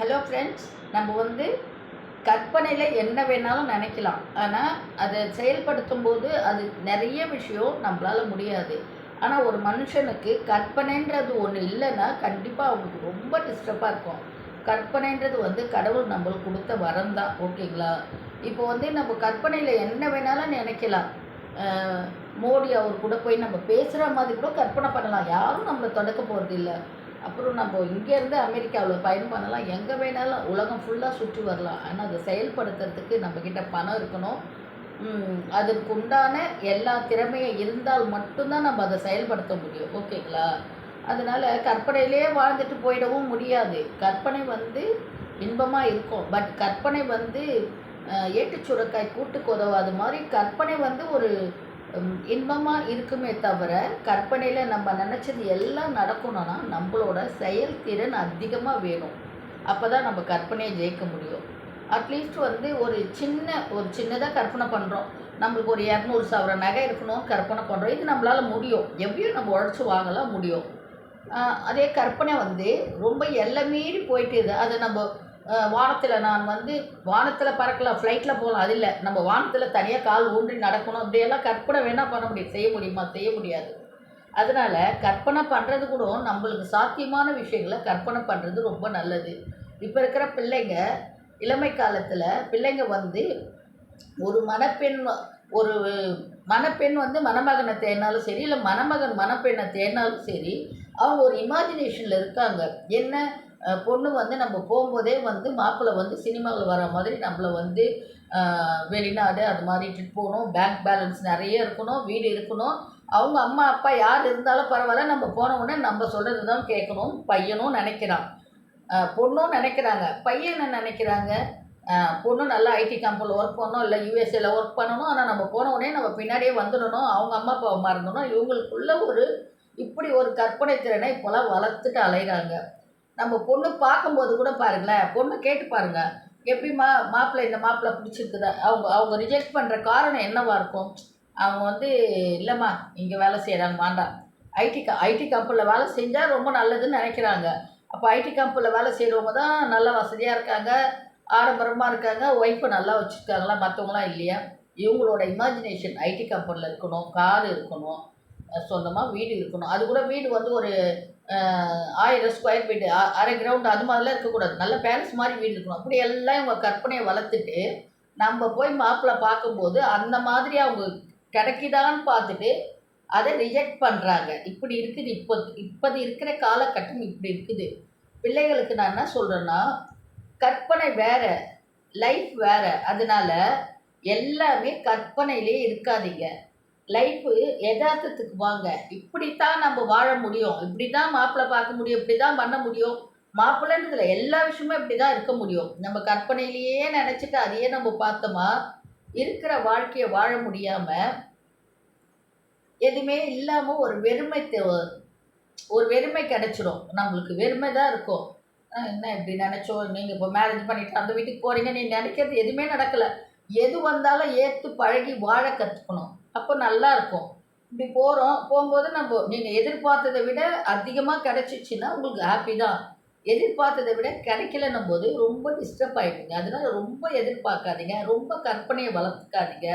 Hello friends நம்ம வந்து கற்பனையில் என்ன வேணாலும் நினைக்கலாம். ஆனால் அதை செயல்படுத்தும் போது அது நிறைய விஷயம் நம்மளால் முடியாது. ஆனால் ஒரு மனுஷனுக்கு கற்பனைன்றது ஒன்று இல்லைன்னா கண்டிப்பாக அவங்களுக்கு ரொம்ப டிஸ்டர்பாக இருக்கும். கற்பனைன்றது வந்து கடவுள் நம்மளுக்கு கொடுத்த வரம் தான் ஓகேங்களா? இப்போ வந்து நம்ம கற்பனையில் என்ன வேணாலும் நினைக்கலாம். மோடி அவர் கூட போய் நம்ம பேசுகிற மாதிரி கூட கற்பனை பண்ணலாம். யாரும் நம்மளை தொடக்க போகிறது இல்லை அப்புறம் நம்ம இங்கேருந்து அமெரிக்காவில் பயணம் பண்ணலாம். எங்கே வேணாலும் உலகம் ஃபுல்லாக சுற்றி வரலாம். ஆனால் அதை செயல்படுத்துறதுக்கு நம்மக்கிட்ட பணம் இருக்கணும். அதுக்கு அதற்கு உண்டான எல்லா திறமையும் இருந்தால் மட்டும்தான் நம்ம அதை செயல்படுத்த முடியும். ஓகேங்களா? அதனால் கற்பனையிலே வாழ்ந்துட்டு போயிடவும் முடியாது. கற்பனை வந்து இன்பமாக இருக்கும். பட் கற்பனை வந்து ஏட்டு சுரக்காய் கூட்டுக்கு உதவாத மாதிரி கற்பனை வந்து ஒரு இன்பமாக இருக்குமே தவிர கற்பனையில் நம்ம நினச்சது எல்லாம் நடக்கணும்னா நம்மளோட செயல்திறன் அதிகமாக வேணும். அப்போ தான் நம்ம கற்பனையை ஜெயிக்க முடியும். அட்லீஸ்ட் வந்து ஒரு சின்ன ஒரு சின்னதாக கற்பனை பண்ணுறோம் நம்மளுக்கு ஒரு இரநூறு சவர நகை இருக்கணும் கற்பனை பண்ணுறோம் இது நம்மளால் முடியும். எப்படியும் நம்ம உழைச்சி வாங்கலாம் முடியும். அதே கற்பனை வந்து ரொம்ப எல்லை மீறி போயிட்டு அதை நம்ம வானத்தில் நான் வந்து வானத்தில் பறக்கலாம் ஃப்ளைட்டில் போகலாம் அது இல்லை. நம்ம வானத்தில் தனியாக கால் ஊன்றி நடக்கணும் அப்படியெல்லாம் கற்பனை வேணால் பண்ண முடியும். செய்ய முடியுமா? செய்ய முடியாது. அதனால் கற்பனை பண்ணுறது கூட நம்மளுக்கு சாத்தியமான விஷயங்களை கற்பனை பண்ணுறது ரொம்ப நல்லது. இப்போ இருக்கிற பிள்ளைங்க இளமை காலத்தில் பிள்ளைங்க வந்து ஒரு மணப்பெண் ஒரு மணப்பெண் வந்து மணமகனை தேடினாலும் சரி இல்லை மணமகன் மணப்பெண்ணை தேடினாலும் சரி அவங்க ஒரு இமேஜினேஷனில் இருக்காங்க. என்ன? பொண்ணு வந்து நம்ம போகும்போதே வந்து மாப்பிள்ளை வந்து சினிமாவில் வர மாதிரி நம்மளை வந்து வெளிநாடு அது மாதிரி போகணும். பேங்க் பேலன்ஸ் நிறைய இருக்கணும் வீடு இருக்கணும். அவங்க அம்மா அப்பா யார் இருந்தாலும் பரவாயில்ல. நம்ம போன உடனே நம்ம சொல்கிறது தான் கேட்கணும். பையனும் நினைக்கிறான். பொண்ணும் நினைக்கிறாங்க. பையன் என்ன நினைக்கிறாங்க? பொண்ணு நல்லா ஐடி கம்பெனியில் ஒர்க் பண்ணணும். இல்லை யூஎஸ்ஏல ஒர்க் பண்ணணும். ஆனால் நம்ம போன உடனே நம்ம பின்னாடியே வந்துடணும். அவங்க அம்மா அப்பாவை மறந்துடணும். இவங்களுக்குள்ள ஒரு இப்படி ஒரு கற்பனை திறனை இப்போலாம் வளர்த்துட்டு அலைகிறாங்க நம்ம பொண்ணு பார்க்கும்போது கூட பாருங்களேன் பொண்ணு கேட்டு பாருங்க. எப்படிம்மா மாப்பிள்ளை இந்த மாப்பிள்ளை பிடிச்சிருக்குதா? அவங்க அவங்க ரிஜெக்ட் பண்ணுற காரணம் என்னவா இருக்கும்? அவங்க வந்து இல்லைம்மா இங்கே வேலை செய்கிறாங்க வேண்டாம். ஐடி க ஐடி கம்பெனியில் வேலை செஞ்சால் ரொம்ப நல்லதுன்னு நினைக்கிறாங்க. அப்போ ஐடி கம்பெனியில் வேலை செய்கிறவங்க தான் நல்ல வசதியாக இருக்காங்க ஆடம்பரமாக இருக்காங்க ஒய்ஃபை நல்லா வச்சுருக்காங்களா மற்றவங்களாம் இல்லையா? இவங்களோட இமேஜினேஷன் ஐடி கம்பெனியில் இருக்கணும் கார் இருக்கணும். சொந்தமாக வீடு இருக்கணும். அது கூட வீடு வந்து ஒரு ஆயிரம் ஸ்கொயர் ஃபீட்டு அரை கிரவுண்ட் அது மாதிரிலாம் இருக்கக்கூடாது. நல்ல பேலஸ் மாதிரி வீடு இருக்கணும். அப்படி எல்லாம் இவங்க கற்பனையை வளர்த்துட்டு நம்ம போய் மாப்பிள்ளை பார்க்கும்போது அந்த மாதிரி அவங்க கிடைக்குதான்னு பார்த்துட்டு அதை ரிஜெக்ட் பண்ணுறாங்க இப்படி இருக்குது இப்போ இப்போது இருக்கிற காலகட்டம் இப்படி இருக்குது. பிள்ளைகளுக்கு நான் என்ன சொல்கிறேன்னா கற்பனை வேற லைஃப் வேற. அதனால எல்லாமே கற்பனையிலே இருக்காதீங்க. லைஃபு யதார்த்தத்துக்கு வாங்க. இப்படித்தான் நம்ம வாழ முடியும். இப்படி தான் மாப்பிள்ளை பார்க்க முடியும். இப்படி தான் பண்ண முடியும். மாப்பிள்ளைன்றதுல எல்லா விஷயமும் இப்படி தான் இருக்க முடியும். நம்ம கற்பனையிலேயே நினச்சிட்டு அதையே நம்ம பார்த்தோமா? இருக்கிற வாழ்க்கையை வாழ முடியாமல் எதுவுமே இல்லாமல் ஒரு வெறுமை ஒரு வெறுமை கிடைச்சிடும் நம்மளுக்கு வெறுமை தான் இருக்கும். என்ன இப்படி நினச்சோம்? நீங்கள் இப்போ மேரேஜ் பண்ணிட்டு அந்த வீட்டுக்கு போகிறீங்க நீ நினைக்கிறது எதுவுமே நடக்கலை. எது வந்தாலும் ஏற்று பழகி வாழ கற்றுக்கணும் அப்போ நல்லா இருக்கும் இப்படி போகிறோம் போகும்போது நம்ம நீங்கள் எதிர்பார்த்ததை விட அதிகமாக கிடச்சிச்சின்னா உங்களுக்கு ஹாப்பி தான். எதிர்பார்த்ததை விட கிடைக்கலன்னும் போது ரொம்ப டிஸ்டர்ப் ஆகிடுங்க அதனால் ரொம்ப எதிர்பார்க்காதீங்க. ரொம்ப கற்பனையை வளர்த்துக்காதீங்க.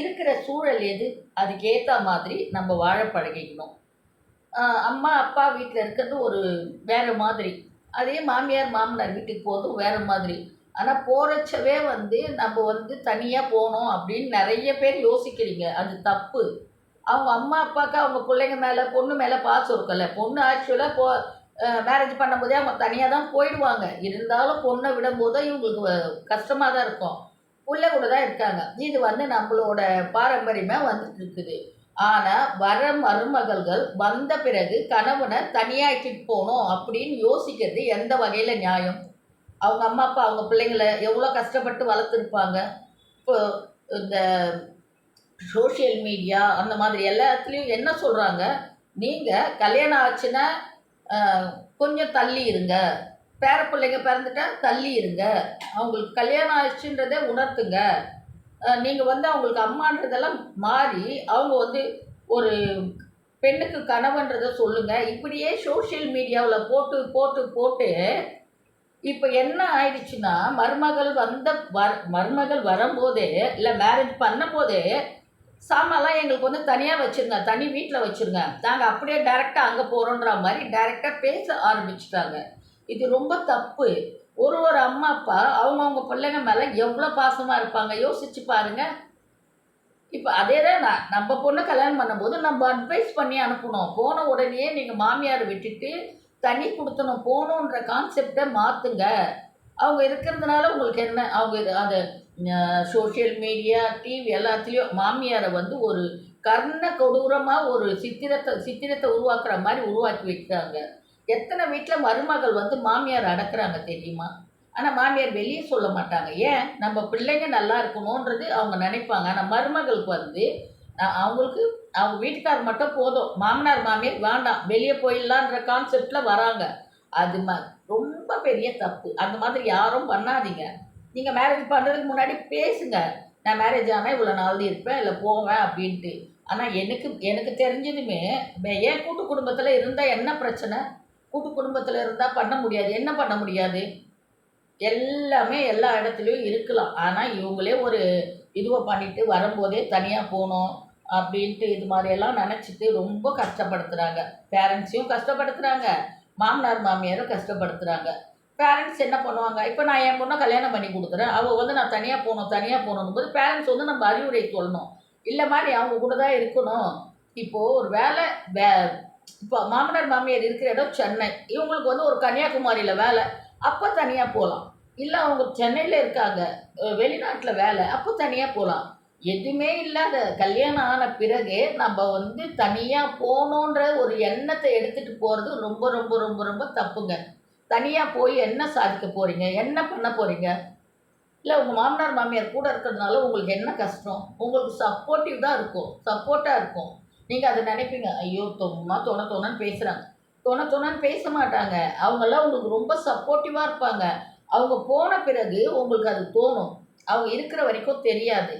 இருக்கிற சூழல் எது? அதுக்கேற்ற மாதிரி நம்ம வாழ பழகிக்கணும். அம்மா அப்பா வீட்டில் இருக்கிறது ஒரு வேறு மாதிரி. அதே மாமியார் மாமனார் வீட்டுக்கு போகிறதும் வேறு மாதிரி. ஆனால் போகிறச்சவே வந்து நம்ம வந்து தனியாக போகணும் அப்படின்னு நிறைய பேர் யோசிக்கிறீங்க. அது தப்பு. அவங்க அம்மா அப்பாவுக்கு அவங்க பிள்ளைங்க மேலே பொண்ணு மேலே பாசம் இருக்கல பொண்ணு ஆக்சுவலாக போ மேரேஜ் பண்ணும்போதே அவங்க தனியாக தான் போயிடுவாங்க. இருந்தாலும் பொண்ணை விடும்போது இவங்களுக்கு கஷ்டமாக தான் இருக்கும். பிள்ளை கூட தான் இருக்காங்க. இது வந்து நம்மளோட பாரம்பரியமாக வந்துட்டு இருக்குது. ஆனால் வர மருமகள்கள் வந்த பிறகு கணவனை தனியாக்கிட்டு போகணும் அப்படின்னு யோசிக்கிறது எந்த வகையில் நியாயம்? அவங்க அம்மா அப்பா அவங்க பிள்ளைங்கள எவ்வளோ கஷ்டப்பட்டு வளர்த்துருப்பாங்க. இப்போ இந்த சோஷியல் மீடியா அந்த மாதிரி எல்லாத்துலேயும் என்ன சொல்கிறாங்க நீங்கள் கல்யாணம் ஆச்சுன்னா கொஞ்சம் தள்ளி இருங்க. பேர பிள்ளைங்க பிறந்துட்டா தள்ளி இருங்க. அவங்களுக்கு கல்யாணம் ஆயிடுச்சுன்றதை உணர்த்துங்க. நீங்கள் வந்து அவங்களுக்கு அம்மான்றதெல்லாம் மாறி அவங்க வந்து ஒரு பெண்ணுக்கு கனவுன்றதை சொல்லுங்கள் இப்படியே சோஷியல் மீடியாவில் போட்டு போட்டு போட்டு இப்போ என்ன ஆயிடுச்சுன்னா மருமகள் வந்த வர் மருமகள் வரும்போதே இல்லை மேரேஜ் பண்ணும்போதே சாமான்லாம் எங்களுக்கு வந்து தனியாக வச்சுருங்க தனி வீட்டில் வச்சுருங்க. நாங்கள் அப்படியே டேரெக்டாக அங்கே போகிறோன்ற மாதிரி டேரெக்டாக பேச ஆரம்பிச்சிட்டாங்க. இது ரொம்ப தப்பு. ஒரு ஒரு அம்மா அப்பா அவங்கவுங்க பிள்ளைங்க மேலே எவ்வளோ பாசமாக இருப்பாங்க? யோசிச்சு பாருங்கள் இப்போ அதே தான் நான் நம்ம பொண்ணு கல்யாணம் பண்ணும்போது நம்ம அட்வைஸ் பண்ணி அனுப்பணும். போன உடனே நீங்கள் மாமியார் விட்டுட்டு தனி கொடுத்தணும் போகணுன்ற கான்செப்டை மாற்றுங்க அவங்க இருக்கிறதுனால உங்களுக்கு என்ன அவங்க இது அந்த சோஷியல் மீடியா டிவி எல்லாத்துலேயும் மாமியாரை வந்து ஒரு கர்ண கொடூரமாக ஒரு சித்திரத்தை சித்திரத்தை உருவாக்குற மாதிரி உருவாக்கி வைக்கிறாங்க. எத்தனை வீட்டில் மருமகள் வந்து மாமியார் அடக்கிறாங்க தெரியுமா? ஆனால் மாமியார் வெளியே சொல்ல மாட்டாங்க. ஏன்? நம்ம பிள்ளைங்க நல்லா இருக்கணுன்றது அவங்க நினைப்பாங்க. ஆனால் மருமகளுக்கு வந்து அவங்களுக்கு அவங்க வீட்டுக்கார் மட்டும் போதும். மாமனார் மாமியார் வேண்டாம். வெளியே போயிடலான்ற கான்செப்டில் வராங்க. அது ம ரொம்ப பெரிய தப்பு. அந்த மாதிரி யாரும் பண்ணாதீங்க. நீங்கள் மேரேஜ் பண்ணுறதுக்கு முன்னாடி பேசுங்க. நான் மேரேஜ் ஆனால் இவ்வளோ நாள் இருப்பேன் இல்லை போவேன் அப்படின்ட்டு. ஆனால் எனக்கு எனக்கு தெரிஞ்சதுமே வே- ஏன் கூட்டு குடும்பத்தில் இருந்தால் என்ன பிரச்சனை? கூட்டு குடும்பத்தில் இருந்தால் பண்ண முடியாது. என்ன பண்ண முடியாது? எல்லாமே எல்லா இடத்துலையும் இருக்கலாம். ஆனால் இவங்களே ஒரு இதுவை பண்ணிட்டு வரும்போதே தனியாக போகணும். அப்படின்ட்டு இது மாதிரியெல்லாம் நினச்சிட்டு ரொம்ப கஷ்டப்படுத்துகிறாங்க பேரண்ட்ஸையும் கஷ்டப்படுத்துகிறாங்க மாமனார் மாமியாரும் கஷ்டப்படுத்துகிறாங்க பேரண்ட்ஸ் என்ன பண்ணுவாங்க? இப்போ நான் என் பொண்ணை கல்யாணம் பண்ணி கொடுக்குறேன். அவள் வந்து நான் தனியாக போகணும் தனியாக போகணும் போது பேரண்ட்ஸ் வந்து நம்ம அறிவுரை சொல்லணும். இல்லை மாதிரி அவங்க கூட தான் இருக்கணும். இப்போது ஒரு வேலை வே இப்போ மாமனார் மாமியார் இருக்கிற இடம் சென்னை. இவங்களுக்கு வந்து ஒரு கன்னியாகுமரியில் வேலை. அப்போ தனியாக போகலாம் இல்லை அவங்க சென்னையில் இருக்காங்க. வெளிநாட்டில் வேலை. அப்போ தனியாக போகலாம் எதுவுமே இல்லாத கல்யாணம் ஆன பிறகு நம்ம வந்து தனியாக போகணுன்ற ஒரு எண்ணத்தை எடுத்துகிட்டு போகிறது ரொம்ப ரொம்ப ரொம்ப ரொம்ப தப்புங்க. தனியாக போய் என்ன சாதிக்க போகிறீங்க என்ன பண்ண போகிறீங்க இல்லை உங்கள் மாமனார் மாமியார் கூட இருக்கிறதுனால உங்களுக்கு என்ன கஷ்டம்? உங்களுக்கு சப்போர்ட்டிவ் தான் இருக்கும். சப்போர்ட்டாக இருக்கும். நீங்கள் அதை நினைப்பீங்க ஐயோ தொம்மா தொண தொணன்னு பேசுகிறாங்க தொண தொணன்னு பேச மாட்டாங்க. அவங்கெல்லாம் உங்களுக்கு ரொம்ப சப்போர்ட்டிவாக இருப்பாங்க. அவங்க போன பிறகு உங்களுக்கு அது தோணும். அவங்க இருக்கிற வரைக்கும் தெரியாது.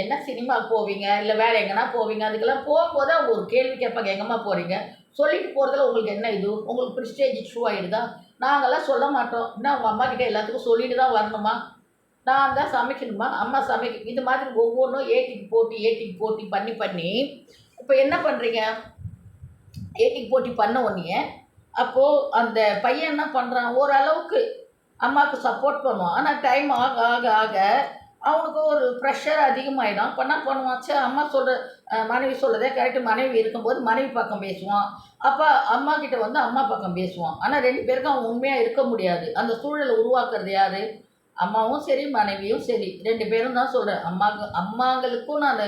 என்ன சினிமா போவீங்க? இல்லை வேறு எங்கன்னா போவீங்க? அதுக்கெல்லாம் போகும்போது அவங்க ஒரு கேள்வி கேட்பாங்க எங்கம்மா போகிறீங்க சொல்லிட்டு போகிறதுல உங்களுக்கு என்ன இது? உங்களுக்கு ப்ரிஸ்டேஜ் இஷ்யூ ஆகிடுதா நாங்கள்லாம் சொல்ல மாட்டோம். என்ன உங்கள் அம்மா கிட்டே எல்லாத்துக்கும் சொல்லிட்டு தான் வரணுமா? நான் தான் சமைக்கணுமா? அம்மா சமைக்க இது மாதிரி ஒவ்வொன்றும் ஏட்டிக்கு போட்டி ஏட்டிக்கு போட்டி பண்ணி பண்ணி இப்போ என்ன பண்ணுறீங்க ஏட்டிக்கு போட்டி பண்ண உடனே அப்போது அந்த பையன் என்ன பண்ணுறான் ஓரளவுக்கு அம்மாவுக்கு சப்போர்ட் பண்ணுவான். ஆனால் டைம் ஆக ஆக ஆக அவனுக்கு ஒரு ப்ரெஷர் அதிகமாகிடும் அப்போ என்ன பண்ணுவான்? அம்மா சொல்கிற மனைவி சொல்கிறதே கரெக்டு மனைவி இருக்கும்போது மனைவி பக்கம் பேசுவான். அப்போ அம்மா கிட்ட வந்து அம்மா பக்கம் பேசுவான். ஆனால் ரெண்டு பேருக்கும் அவன் உண்மையாக இருக்க முடியாது. அந்த சூழலை உருவாக்குறது யார்? அம்மாவும் சரி மனைவியும் சரி. ரெண்டு பேரும் தான் சொல்கிறேன் அம்மாங்க அம்மாங்களுக்கும் நான்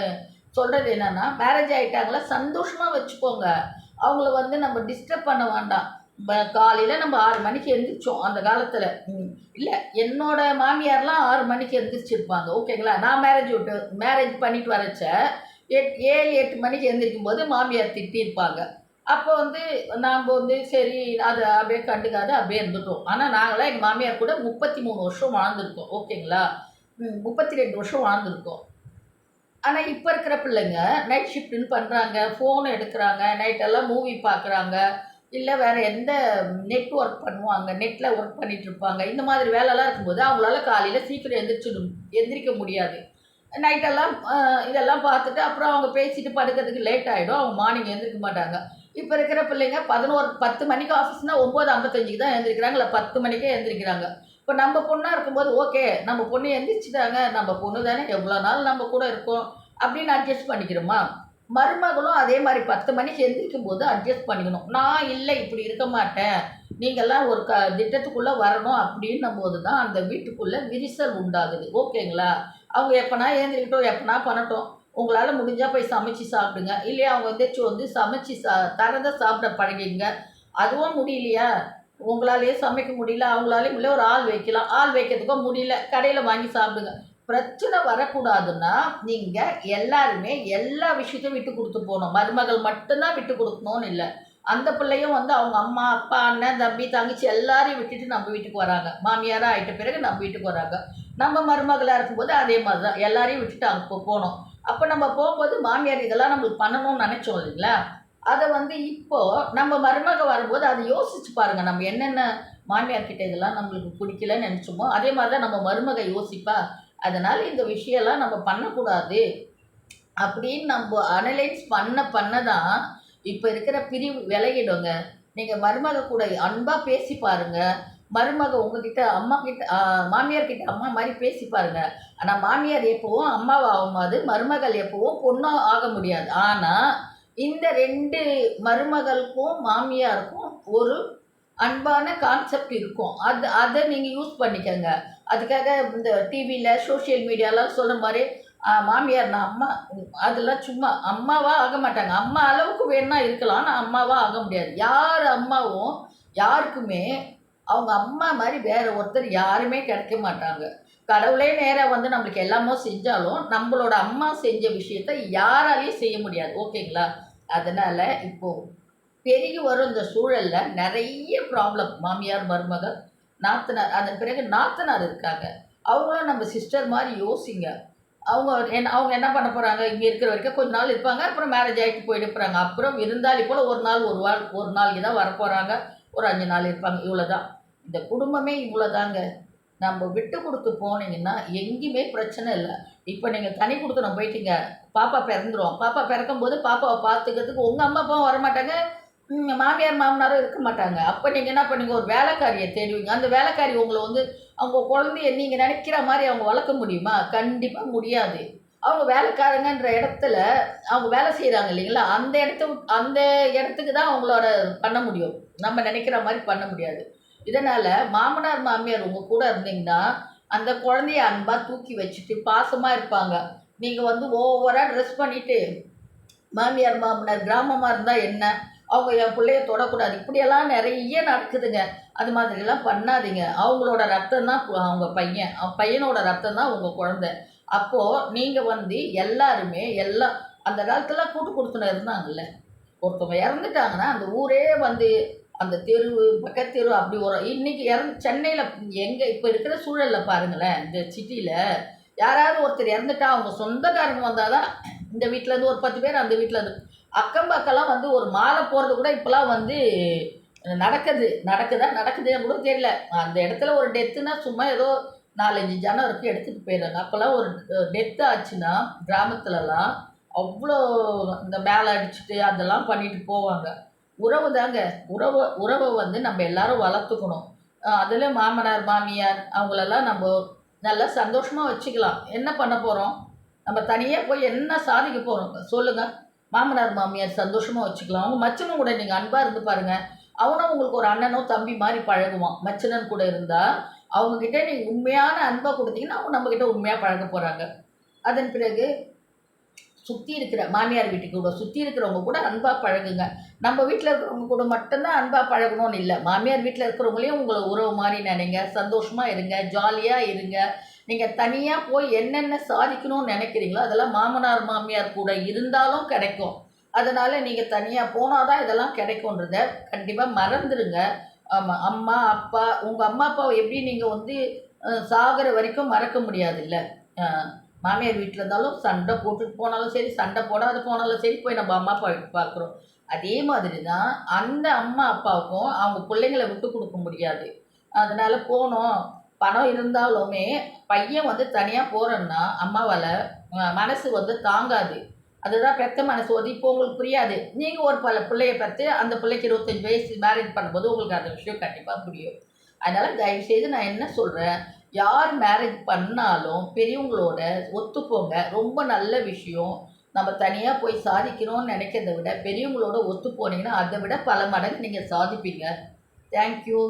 சொல்கிறது என்னென்னா மேரேஜ் ஆகிட்டாங்களா சந்தோஷமாக வச்சுக்கோங்க. அவங்கள வந்து நம்ம டிஸ்டர்ப் பண்ண வேண்டாம். காலையில் நம்ம ஆறு மணிக்கு எழுந்திரிச்சோம் அந்த காலத்தில் இல்லை என்னோட மாமியார்லாம் ஆறு மணிக்கு எழுந்திரிச்சிருப்பாங்க ஓகேங்களா நான் மேரேஜ் விட்டு மேரேஜ் பண்ணிட்டு வரச்ச எட் ஏழு எட்டு மணிக்கு எழுந்திரிக்கும் போது மாமியார் திட்டியிருப்பாங்க அப்போ வந்து நாம் வந்து சரி அதை அப்படியே கண்டுக்காது அப்படியே இருந்துட்டோம். ஆனால் நாங்களாம் எங்கள் மாமியார் கூட முப்பத்தி மூணு வருஷம் வாழ்ந்துருக்கோம். ஓகேங்களா ம், முப்பத்தி ரெண்டு வருஷம் வாழ்ந்துருக்கோம். ஆனால் இப்போ இருக்கிற பிள்ளைங்க நைட் ஷிஃப்ட்னு பண்ணுறாங்க ஃபோன் எடுக்கிறாங்க நைட்டெல்லாம் மூவி பார்க்குறாங்க. இல்லை வேறு எந்த நெட் ஒர்க் பண்ணுவாங்க நெட்டில் ஒர்க் பண்ணிகிட்ருப்பாங்க இருப்பாங்க. இந்த மாதிரி வேலைலாம் இருக்கும்போது அவங்களால காலையில் சீக்கிரம் எந்திரிச்சிடும் எந்திரிக்க முடியாது. நைட்டெல்லாம் இதெல்லாம் பார்த்துட்டு அப்புறம் அவங்க பேசிட்டு படுக்கிறதுக்கு லேட் ஆகிடும் அவங்க மார்னிங் எழுந்திரிக்க மாட்டாங்க. இப்போ இருக்கிற பிள்ளைங்க பதினோரு பத்து மணிக்கு ஆஃபீஸ்னால் ஒம்பது ஐம்பத்தஞ்சுக்கு தான் எழுந்திரிக்கிறாங்க இல்லை பத்து மணிக்கே எழுந்திரிக்கிறாங்க இப்போ நம்ம பொண்ணாக இருக்கும்போது ஓகே நம்ம பொண்ணு எந்திரிச்சிட்டாங்க. நம்ம பொண்ணு தானே எவ்வளோ நாள் நம்ம கூட இருக்கோம். அப்படின்னு அட்ஜஸ்ட் பண்ணிக்கிறோமா? மருமகளும் அதே மாதிரி பத்து மணிக்கு எந்திரிக்கும் போது அட்ஜஸ்ட் பண்ணிக்கணும். நான் இல்லை இப்படி இருக்க மாட்டேன். நீங்கள்லாம் ஒரு க திட்டத்துக்குள்ளே வரணும் அப்படின்னும் போது தான் அந்த வீட்டுக்குள்ளே விரிசல் உண்டாகுது. ஓகேங்களா? அவங்க எப்போனா ஏந்திரிக்கிட்டோம் எப்போனா பண்ணட்டும். உங்களால் முடிஞ்சால் போய் சமைச்சு சாப்பிடுங்க. இல்லையா அவங்க எந்திரிச்சு வந்து சமைச்சு சா தரதை சாப்பிட பழகிங்க அதுவும் முடியலையா? உங்களாலேயே சமைக்க முடியல. அவங்களாலேயும் இல்லை ஒரு ஆள் வைக்கலாம். ஆள் வைக்கிறதுக்கும் முடியல. கடையில் வாங்கி சாப்பிடுங்க. பிரச்சனை வரக்கூடாதுன்னா நீங்கள் எல்லாருமே எல்லா விஷயத்தையும் விட்டு கொடுத்து போகணும். மருமகள் மட்டும்தான் விட்டு கொடுக்கணும்னு இல்லை. அந்த பிள்ளையும் வந்து அவங்க அம்மா அப்பா அண்ணன் தம்பி தங்கச்சி எல்லாரையும் விட்டுட்டு நம்ம வீட்டுக்கு வராங்க. மாமியாராக ஆகிட்ட பிறகு நம்ம வீட்டுக்கு வராங்க. நம்ம மருமகளாக இருக்கும்போது அதே மாதிரி தான் எல்லாரையும் விட்டுட்டு அங்கே போகணும். அப்போ நம்ம போகும்போது மாமியார் இதெல்லாம் நம்மளுக்கு பண்ணணும்னு நினச்சோம் இல்லைங்களா? அதை வந்து இப்போ நம்ம மருமக வரும்போது அதை யோசிச்சு பாருங்கள் நம்ம என்னென்ன மாமியார் கிட்ட இதெல்லாம் நம்மளுக்கு பிடிக்கலன்னு நினச்சோமோ அதே மாதிரி தான் நம்ம மருமக யோசிப்பா. அதனால் இந்த விஷயம்லாம் நம்ம பண்ணக்கூடாது. அப்படின்னு நம்ம அனலைஸ் பண்ண பண்ண தான் இப்போ இருக்கிற பிரிவு விலகிடுங்க. நீங்கள் மருமக கூட அன்பாக பேசி பாருங்கள் மருமக உங்ககிட்ட அம்மா கிட்ட மாமியார் கிட்ட அம்மா மாதிரி பேசி பாருங்க. ஆனால் மாமியார் எப்போவும் எப்பவும் அம்மாவாகும்போது மருமகள் எப்போவும் பொண்ணும் ஆக முடியாது. ஆனால் இந்த ரெண்டு மருமகளுக்கும் மாமியாருக்கும் ஒரு அன்பான கான்செப்ட் இருக்கும். அது அதை நீங்கள் யூஸ் பண்ணிக்கோங்க. அதுக்காக இந்த டிவியில் சோஷியல் மீடியாலாம் சொல்கிற மாதிரி மாமியார் நான் அம்மா அதெல்லாம் சும்மா அம்மாவாக ஆக மாட்டாங்க. அம்மா அளவுக்கு வேணா இருக்கலாம். ஆனால் அம்மாவாக ஆக முடியாது. யார் அம்மாவும் யாருக்குமே அவங்க அம்மா மாதிரி வேறு ஒருத்தர் யாருமே கிடைக்க மாட்டாங்க. கடவுளே நேராக வந்து நம்மளுக்கு எல்லாமோ செஞ்சாலும் நம்மளோட அம்மா செஞ்ச விஷயத்த யாராலையும் செய்ய முடியாது. ஓகேங்களா? அதனால் இப்போது பெருகி வரும் இந்த சூழலில் நிறைய ப்ராப்ளம் மாமியார் மருமகள் நாத்தனார் அதன் பிறகு நாத்தனார் இருக்காங்க. அவங்களும் நம்ம சிஸ்டர் மாதிரி யோசிங்க. அவங்க என்ன அவங்க என்ன பண்ண போகிறாங்க இங்கே இருக்கிற வரைக்கும் கொஞ்ச நாள் இருப்பாங்க அப்புறம் மேரேஜ் ஆகிட்டு போயிட்டு போகிறாங்க அப்புறம் விருந்தாளி போல் ஒரு நாள் ஒரு வாள் ஒரு நாளைக்கு தான் வரப்போகிறாங்க ஒரு அஞ்சு நாள் இருப்பாங்க இவ்வளோதான் இந்த குடும்பமே இவ்வளோதாங்க நம்ம விட்டு கொடுத்து போனீங்கன்னா எங்கேயுமே பிரச்சனை இல்லை. இப்போ நீங்கள் தனி கொடுத்து போயிட்டீங்க. பாப்பா பிறந்துரும். பாப்பா பிறக்கும் போது பாப்பாவை பார்த்துக்கிறதுக்கு உங்கள் அம்மா அப்பாவும் வரமாட்டாங்க. மாமியார் மாமனாரும் இருக்க மாட்டாங்க. அப்போ நீங்கள் என்ன பண்ணுங்க? ஒரு வேலைக்காரியை தேடுவீங்க. அந்த வேலைக்காரி உங்களை வந்து அவங்க குழந்தைய நீங்கள் நினைக்கிற மாதிரி அவங்க வளர்க்க முடியுமா? கண்டிப்பாக முடியாது. அவங்க வேலைக்காரங்கன்ற இடத்துல அவங்க வேலை செய்கிறாங்க இல்லைங்களா? அந்த இடத்த அந்த இடத்துக்கு தான் அவங்களோட பண்ண முடியும். நம்ம நினைக்கிற மாதிரி பண்ண முடியாது. இதனால் மாமனார் மாமியார் உங்கள் கூட இருந்தீங்கன்னா அந்த குழந்தைய அன்பாக தூக்கி வச்சுட்டு பாசமாக இருப்பாங்க. நீங்கள் வந்து ஓவராக ட்ரெஸ் பண்ணிவிட்டு மாமியார் மாமனார் கிராமமாக இருந்தால் என்ன? அவங்க என் பிள்ளைய தொடக்கூடாது. இப்படியெல்லாம் நிறைய நடக்குதுங்க. அது மாதிரிலாம் பண்ணாதீங்க. அவங்களோட ரத்தம் தான் அவங்க பையன். அவன் பையனோட ரத்தம் தான் உங்கள் குழந்தை. அப்போது நீங்கள் வந்து எல்லாருமே எல்லாம் அந்த காலத்தில் கூட்டு கொடுத்துன இருந்தாங்கல்ல. ஒருத்தவங்க இறந்துட்டாங்கன்னா அந்த ஊரே வந்து அந்த தெரு பக்கத்தெரு அப்படி ஒரு இன்றைக்கி இறந்து சென்னையில் எங்கே இப்போ இருக்கிற சூழலில் பாருங்களேன். இந்த சிட்டியில் யாராவது ஒருத்தர் இறந்துட்டா அவங்க சொந்தக்காரங்க வந்தால் தான் இந்த வீட்டிலேருந்து ஒரு பத்து பேர் அந்த வீட்டில் இருந்து அக்கம் பக்கம்லாம் வந்து ஒரு மாலை போகிறது கூட இப்போலாம் வந்து நடக்குது. நடக்குதா? நடக்குதுன்னு கூட தெரியல. அந்த இடத்துல ஒரு டெத்துனா சும்மா ஏதோ நாலஞ்சு ஜனம் இருக்கு எடுத்துகிட்டு போயிடுறாங்க. அப்போல்லாம் ஒரு டெத்து ஆச்சுன்னா கிராமத்துலலாம் அவ்வளோ இந்த மேலே அடிச்சுட்டு அதெல்லாம் பண்ணிட்டு போவாங்க. உறவு தாங்க. உறவு உறவை வந்து நம்ம எல்லாரும் வளர்த்துக்கணும். அதில் மாமனார் மாமியார் அவங்களெல்லாம் நம்ம நல்லா சந்தோஷமாக வச்சுக்கலாம். என்ன பண்ண போகிறோம் நம்ம தனியாக போய் என்ன சாதிக்க போகிறோம் சொல்லுங்கள் மாமனார் மாமியார் சந்தோஷமாக வச்சுக்கலாம். அவங்க மச்சனும் கூட நீங்கள் அன்பாக இருந்து பாருங்கள் அவனும் உங்களுக்கு ஒரு அண்ணனோ தம்பி மாதிரி பழகுவான். மச்சனன் கூட இருந்தால் அவங்கக்கிட்ட நீங்கள் உண்மையான அன்பாக கொடுத்தீங்கன்னா அவங்க நம்மக்கிட்ட உண்மையாக பழக போகிறாங்க அதன் பிறகு சுற்றி இருக்கிற மாமியார் வீட்டுக்கு கூட சுற்றி இருக்கிறவங்க கூட அன்பாக பழகுங்க. நம்ம வீட்டில் இருக்கிறவங்க கூட மட்டும்தான் அன்பாக பழகணும்னு இல்லை. மாமியார் வீட்டில் இருக்கிறவங்களையும் உங்களை உறவு மாதிரி நினைங்க. சந்தோஷமாக இருங்க. ஜாலியாக இருங்க. நீங்கள் தனியாக போய் என்னென்ன சாதிக்கணும்னு நினைக்கிறீங்களோ அதெல்லாம் மாமனார் மாமியார் கூட இருந்தாலும் கிடைக்கும். அதனால் நீங்கள் தனியாக போனால் தான் இதெல்லாம் கிடைக்கும்ன்றத கண்டிப்பாக மறந்துடுங்க ஆமாம் அம்மா அப்பா உங்கள் அம்மா அப்பாவை எப்படி நீங்கள் வந்து சாகிற வரைக்கும் மறக்க முடியாது இல்லை மாமியார் வீட்டில் இருந்தாலும் சண்டை போட்டுட்டு போனாலும் சரி சண்டை போடாத போனாலும் சரி போய் நம்ம அம்மா அப்பா வீட்டு பார்க்குறோம் அதே மாதிரி தான் அந்த அம்மா அப்பாவுக்கும் அவங்க பிள்ளைங்களை விட்டு கொடுக்க முடியாது. அதனால் போனோம். பணம் இருந்தாலுமே பையன் வந்து தனியாக போகிறேன்னா அம்மாவால் மனசு வந்து தாங்காது. அதுதான் பெத்த மனசு. வந்து இப்போ உங்களுக்கு புரியாது. நீங்கள் ஒரு பல பிள்ளைய பார்த்து அந்த பிள்ளைக்கு இருபத்தஞ்சி வயசு மேரேஜ் பண்ணும்போது உங்களுக்கு அந்த விஷயம் கண்டிப்பாக புரியும். அதனால் தயவுசெய்து நான் என்ன சொல்கிறேன் யார் மேரேஜ் பண்ணாலும் பெரியவங்களோட ஒத்துப்போங்க. ரொம்ப நல்ல விஷயம். நம்ம தனியாக போய் சாதிக்கணும்னு நினைக்கிறத விட பெரியவங்களோட ஒத்து போனீங்கன்னா அதை விட பல மடங்கு நீங்கள் சாதிப்பீங்க. தேங்க்யூ